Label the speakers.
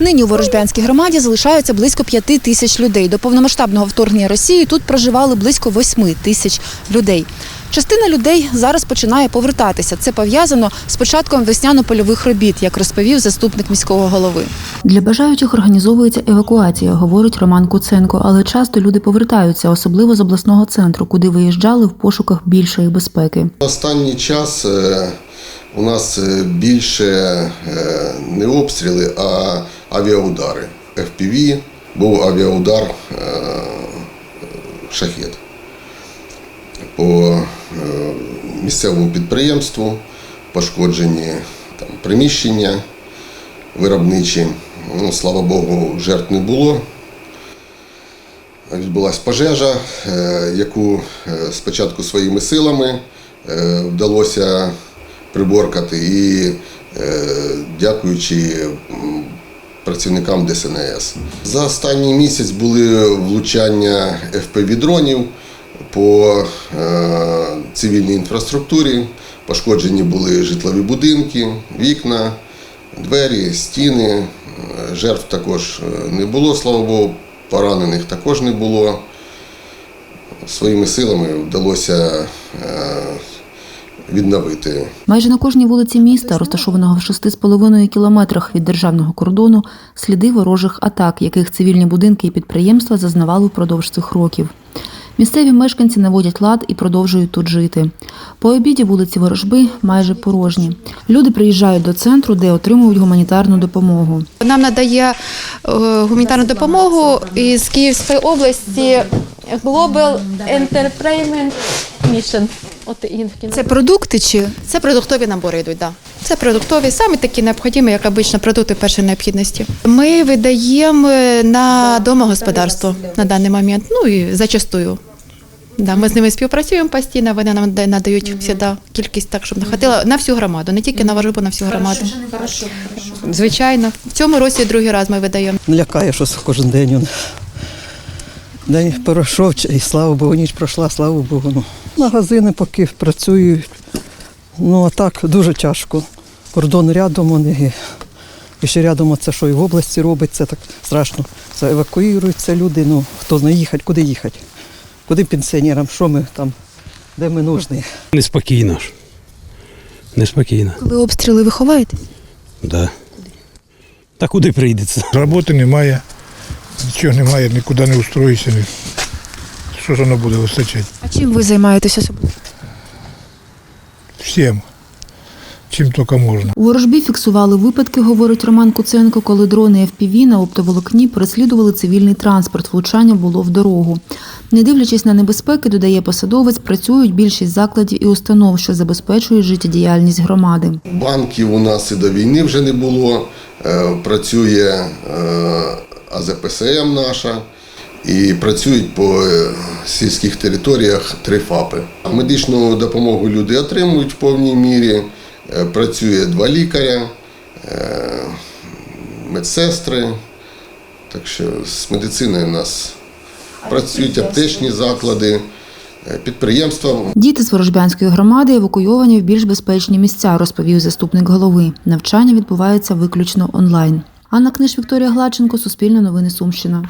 Speaker 1: Нині у Ворожбянській громаді залишаються близько п'яти тисяч людей. До повномасштабного вторгнення Росії тут проживали близько восьми тисяч людей. Частина людей зараз починає повертатися. Це пов'язано з початком весняно-польових робіт, як розповів заступник міського голови. Для бажаючих організовується евакуація, говорить Роман Куценко. Але часто люди повертаються, особливо з обласного центру, куди виїжджали в пошуках більшої безпеки.
Speaker 2: Останній час е, у нас е, більше е, не обстріли, а авіаудари. FPV був авіаудар е, шахет по е, місцевому підприємству, пошкоджені там, приміщення виробничі. Ну, слава Богу, жертв не було. Відбулася пожежа, е, яку спочатку своїми силами вдалося приборкати і дякуючи працівникам ДСНС. За останній місяць були влучання FPV-дронів по е, цивільній інфраструктурі, пошкоджені були житлові будинки, вікна, двері, стіни. Е, Жертв також е, не було, слава Богу, поранених також не було. Своїми силами вдалося відновити
Speaker 1: Майже на кожній вулиці міста, розташованого в 6,5 кілометрах від державного кордону, сліди ворожих атак, яких цивільні будинки і підприємства зазнавали впродовж цих років. Місцеві мешканці наводять лад і продовжують тут жити. По обіді вулиці Ворожби майже порожні. Люди приїжджають до центру, де отримують гуманітарну допомогу.
Speaker 3: Нам надає е, гуманітарну допомогу із Київської області Global Entertainment Mission. От і-
Speaker 1: Це продукти чи
Speaker 3: Це продуктові набори йдуть, да. Це продуктові, саме такі необхідні, як обично, продукти першої необхідності. Ми видаємо на домогосподарство на даний момент, ну і зачастую. Да, ми з ними співпрацюємо постійно, вони нам да- надають завжди кількість так, щоб не хватило на всю громаду, не тільки на Важибу, на всю громаду. Звичайно. В цьому році другий раз ми видаємо.
Speaker 4: лякає, що кожен день. День пройшов, і слава Богу, ніч пройшла, слава Богу. Ну. Магазини поки працюють. Ну а так дуже тяжко. Кордон рядом вони. І ще рядом це, що і в області робиться, так страшно. Це евакуюються люди. Ну хто знає їхати, куди їхати? Куди пенсіонерам? Що ми там, де ми нужні?
Speaker 5: Неспокійно ж. Неспокійно,
Speaker 1: коли обстріли ви ховаєте?
Speaker 5: да. Та куди прийдеться?
Speaker 6: Роботи немає, нічого немає, нікуди не устроїшся. ні. Що ж воно буде вистачати?
Speaker 1: А чим ви займаєтеся особливо?
Speaker 6: Всім. Чим тільки можна.
Speaker 1: У ворожбі фіксували випадки, говорить Роман Куценко, коли дрони FPV на оптоволокні переслідували цивільний транспорт. Влучання було в дорогу. Не дивлячись на небезпеки, додає посадовець, працюють більшість закладів і установ, що забезпечують життєдіяльність громади.
Speaker 2: Банків у нас і до війни вже не було. Е, Працює е, АЗПСМ наша і працюють по е, сільських територіях три ФАПи. Медичну допомогу люди отримують в повній мірі. Е, Працює два лікаря, е, медсестри. Так що з медициною у нас працюють аптечні заклади, підприємства
Speaker 1: Діти з Ворожбянської громади евакуйовані в більш безпечні місця, розповів заступник голови. Навчання відбувається виключно онлайн. Анна Книж, Вікторія Гладченко, Суспільне новини Сумщина.